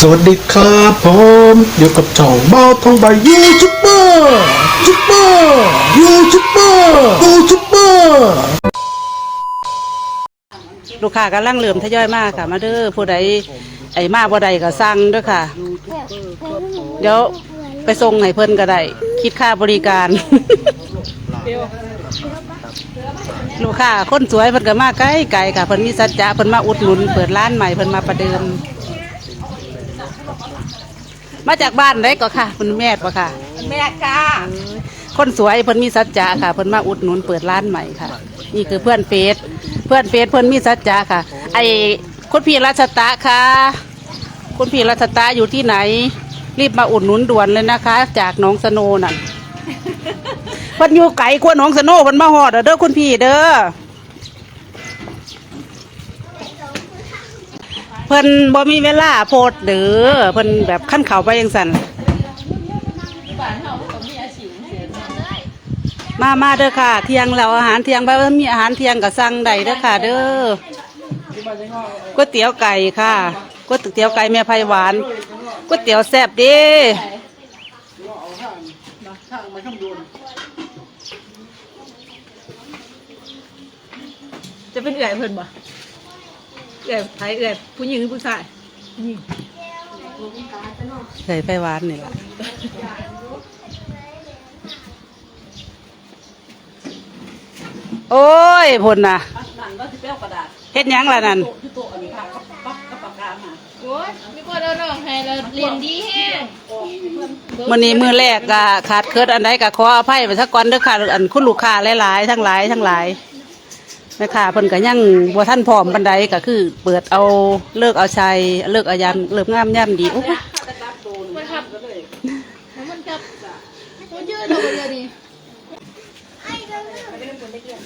สวัสดีครับผมอยู่กับช่องบ้าทองใบยูทูบเบอร์ยูทูบเบอร์ยูทูบเบอร์ยูทูบเบอร์ลูกค้ากำลังเลื่อมทยอยมากค่ะ มาเด้อผู้ใดไอ้มาบ่ใดก็สั่งด้วยค่ะ เดี๋ยวไปส่งให้เพิ่นก็ได้คิดค่าบริการ เดี๋ยว ลูกค้าคนสวยเพิ่นก็มาไกลไกลค่ะเพิ่นมีสัจจะเพิ่นมาอุดหนุน เปิดร้านใหม่เพิ่นมาประเดิม มาจากบ้านไหนก็ค่ะคุณแม่ปะค่ะ แม่ค่ะคนสวยเพิ่นมีสัจจะค่ะเพิ่นมาอุดหนุนเปิดร้านใหม่ค่ะ นี่คือเพื่อนเฟสเพื่อนเฟสเพิ่นมีสัจจะค่ะ ไอคุณพี่รัชตะค่ะ คุณพี่รัชตะอยู่ที่ไหน รีบมาอุดหนุนด่วนเลยนะคะ จากหน้องสโนน่ะ เพิ่นอยู่ไกลกว่าหน้องสโนเพิ่นมาฮอดเด้อคุณพี่เด้อเพิ่นบ่มีเวลาโพดเด้อเพิ่นแบบขั้นเขาไปยังสั่นมามาเด้อค่ะ เที่ยงแล้วอาหารเที่ยงไปว่ามีอาหารเที่ยงกับสั่งใดเด้อค่ะ เด้อก๋วยเตี๋ยวไก่ค่ะก๋วยเตี๋ยวไก่แม่ไผ่หวานก๋วยเตี๋ยวแซ่บดี จะเป็นเอื่อยเพิ่นบ่เอื่อยไทยเอื่อยผู้หญิงหรือผู้ชายไก่ไผ่หวานนี่แหละโอ้ยพนน่ะเฮ็ดหยังล่ะนั่นโอ้ยมีคนเอาน้องให้เราเรียนดีแห้งมื้อนี้มื้อแรกก็ขาดเคิดอันใดก็ขออภัยไปสักก่อนเด้อค่ะ อันคุณลูกค้าหลายๆทั้งหลายทั้งหลาย แม่ค่ะเพิ่นก็ยังบ่ทันพร้อมปานใดก็คือ เปิดเอาเลิกเอาชัยเลิกเอายามเลิกงามยามดีโอ้ย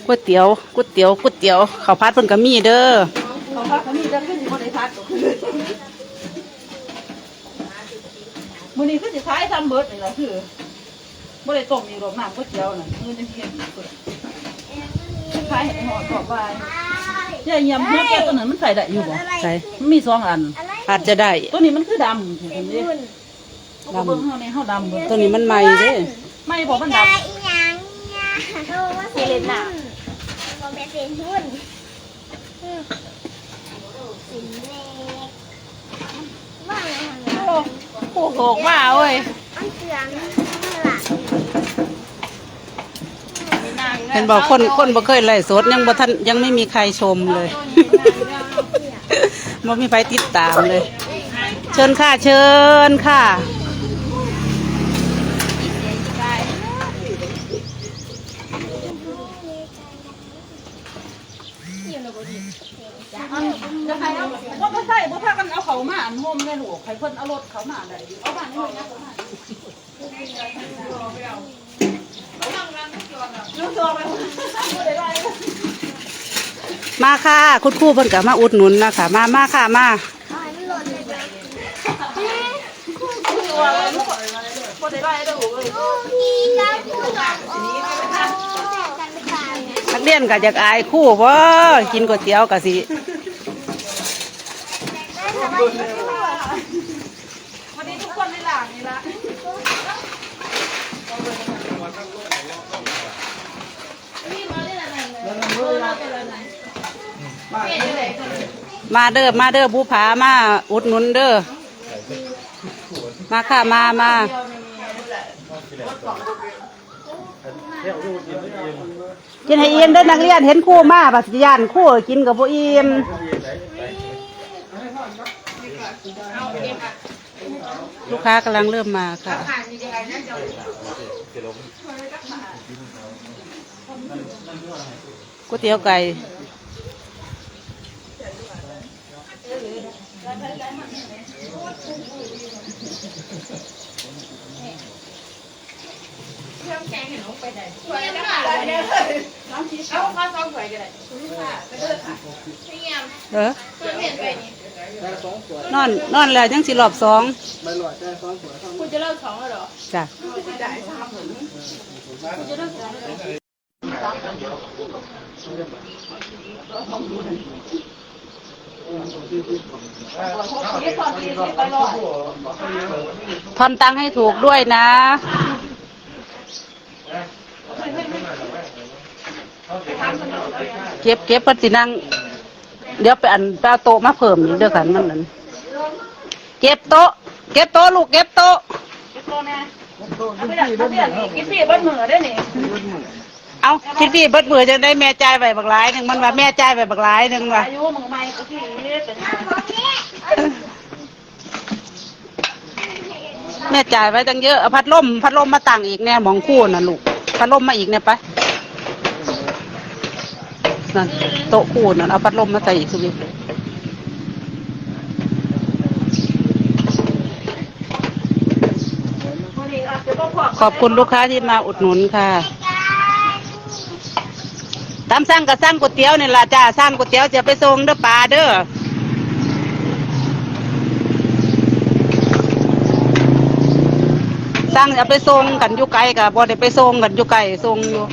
ก๋วยเตี๋ยวก๋วยเตี๋ยวก๋วยเตี๋ยวข้าวผัดเพิ่นก็มีเด้อเขาพักเขามีจะขึ้นอยู่บนไอ้พัดมื้อนี้คือสิขายทำเบิดนี่ล่ะคือบ่ได้ต้มอีกรอกน้ำก๋วยเตี๋ยวน่ะมื้อนี้เฮ็ด อีกเพิ่นขายให้หอดกรอบไปเนี่ยยำเนื้อแก้วตัวนั้นมันใส่ได้อยู่บ่ใช่มันมีสองอัน อาจจะได้ ตัวนี้มันคือดำเห็นไหมดำเบิ่งเฮาในเฮาดำเบิ่งตัวนี้มันใหม่เด้ไม่บอกมันดำเซเลน่าโมเมนต์หุ้นสินเล็กว่าอะไรทำไงโอ้โหโหกมาเว้ย อันเสือง หลังเห็นบอกคนคนบ่เคยไล่สดยังบ่ทันยังไม่มีใครชมเลย บ่มีใครติดตามเลย เชิญค่ะเชิญค่ะ จะใครเอาว่าบ่ใช่บ่พากันเอาเขามาอันห่มในลูกใครเพิ่นเอารถเขามาได้เอาบ้านนี่นะลูกตัวไป มาค่ะ คุณครูเพิ่นก็มาอุดหนุนนะคะ มามาค่ะมาขายไม่หล่นเลยจ้ะบ่ได้ไล่เด้อเอ้ยมีกับผู้หลังโอ้กันไม่ตายเนี่ยนักเรียนก็อยากอายครู่บ่กินก๋วยเตี๋ยวก็สิ วันนี้ทุกคนในหลานนี่ละ มาเด้อมาเด้อผู้ผามาอุดหนุนเด้อมาค่ะมามากินให้อิ่มเด้นักเรียนเห็นคู่มาบัดสิย่านคู่กินกับบ่อิ่มลูกค้ากำลังเริ่มมาค่ะก๋วยเตี๋ยวไก่ เอาข้าวซองสวยกันเลยพี่ยมเออเพื่อนเห็นไปนี่นอนนอนแล้วยังสิรอบสองคุณจะเลิกสองแล้วเหรอจ้ะ ทอนตังให้ถูกด้วยนะ เก็บเก็บปัสินั่ง เดี๋ยวไปอันไปเอาโตมาเพิ่มอีกเด้อกันมันนั่นเก็บโต๊ะ เก็บโต๊ะลูกเก็บโต๊ะกินพี่เบิ้ลมือได้นี่ เอาคิดพี่เบิดมือจะได้แม่จ่ายไปบักหลายหนึ่งมันว่าแม่จ่ายไปบักหลายหนึ่งว่ะอายุมึงไม่ก็พี่เป็นแม่จ่ายไว้ตั้งเยอะเอาพัดลมพัดลมมาตั้งอีกแน่หมองคู่น่ะลูกพัดลมมาอีกเนี่ยไปนั่นโต๊ะคู่นั่นเอาพัดลมมาใส่อีกสุดขอบคุณลูกค้าที่มาอุดหนุนค่ะ ตามสั่งกับสั่งก๋วยเตี๋ยวนี่ล่ะจ้าสั่งก๋วยเตี๋ยวจะไปส่งเด้อปลาเด้อสั่งจะไปส่งกันอยู่ไกลกับบ่ได้ไปส่งกันอยู่ไกลส่งอยู่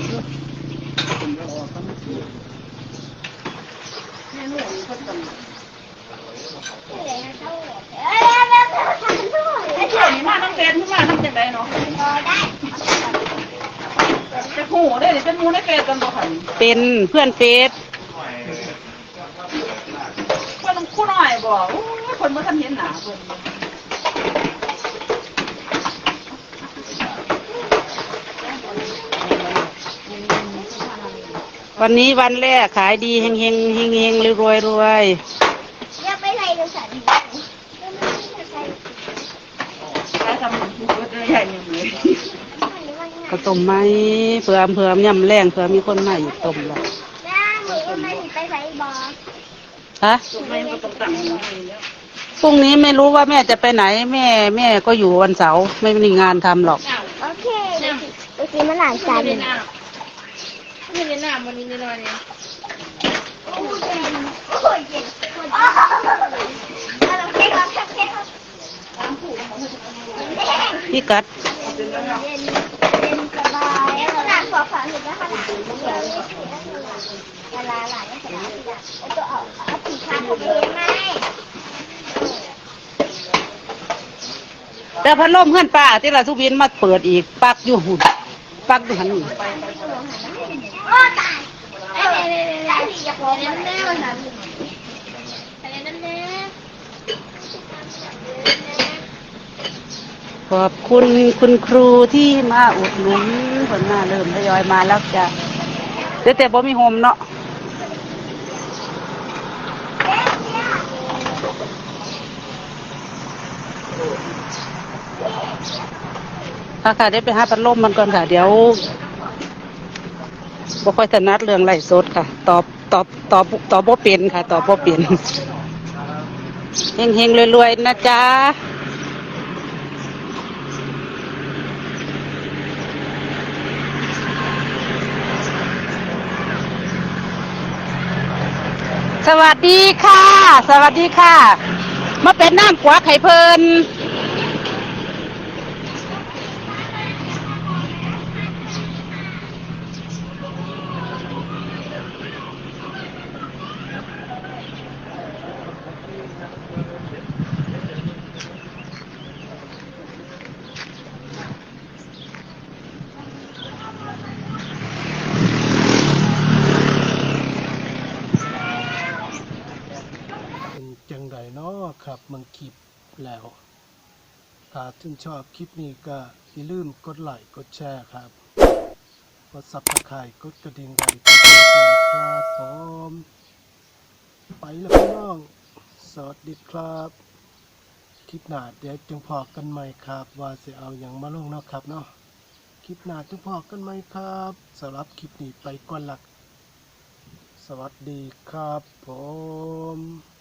ไอ้เที่ยวนี่มาทั้งเป็นมาทั้งจังไดเนาะ จะหูได้หรือเป็นมูได้เป็นกันบ่ขันเป็นเพื่อนเฟซคนต้องคู่หน่อยบ่คนเมื่อท่านเห็นหนาเพิ่นวันนี้วันแรกขายดีเฮงเฮงเฮงเฮงรวยรวยอย่าไปใส่ดูสันใช้ทำผู้เบิดใหญ่ยังเลย ข้าวต้มไหมเผื่อเผื่อยำแรงเผื่อมีคนมาอีกต้มละหน้ามือไม่ไปใส่บอฮะไม่ก็ต้องตั้งอยู่แล้วพรุ่งนี้ไม่รู้ว่าแม่จะไปไหน แม่แม่ก็อยู่วันเสาร์ไม่มีงานทำหรอก โอเคดูสิมันหลายจานไม่ได้น้ำไม่ได้น้ำวันนี้นิดหน่อยเนี่ยโอ้ยเย็นโอ้ยเย็นเราเค้กเราเค้กเค้กพี่กัด เย็นเย็นสบายขนาดขอฝาถึงแล้วขนาดเดียวนี่คือละลาหลายขนาดแล้วอาเอาผีคาผมเองไหมแต่พัดลมเพื่อนป้าที่ละทุกวินมาเปิดอีกปักอยู่หุ่นปักอยู่หันนี่โอ้ตายไอ้เน่เน่เน่อยากบอกมันแน่เลยนะไรนั่นแน่ ขอบคุณคุณครูที่มาอุดหนุนผลมาเริ่มทยอยมาแล้วจ้ะเดี๋ยวแต่บ่มีโฮมเนาะค่ะค่ะเดี๋ยวไปหาพัดลมมันก่อนค่ะ เดี๋ยวบ่ค่อยถนัดเรื่องไล่สดค่ะ ตอบตอบตอบตอบบ่เป็นค่ะ ตอบบ่เป็นเฮงเฮงรวยๆนะจ๊ะ สวัสดีค่ะ สวัสดีค่ะ มาเป็นน้ำกวักไข่เพลินเป็นจังไดเนาะครับมันคลิปแล้ว ถ้าท่านชอบคลิปนี้ก็อย่าลืมกดไลค์กดแชร์ครับ กดซับสไครต์กดกระดิ่งไว้เพื่อเป็นกำลังใจครับผมไปแล้วพี่น้อง สวัสดีครับ คลิปหน้าเดี๋ยวจึงพอกันใหม่ครับ ว่าจะเอาอย่างมาลงเนาะครับเนาะคลิปหน้าจึงพอกันใหม่ครับสำหรับคลิปนี้ไปก่อนหละสวัสดีครับผม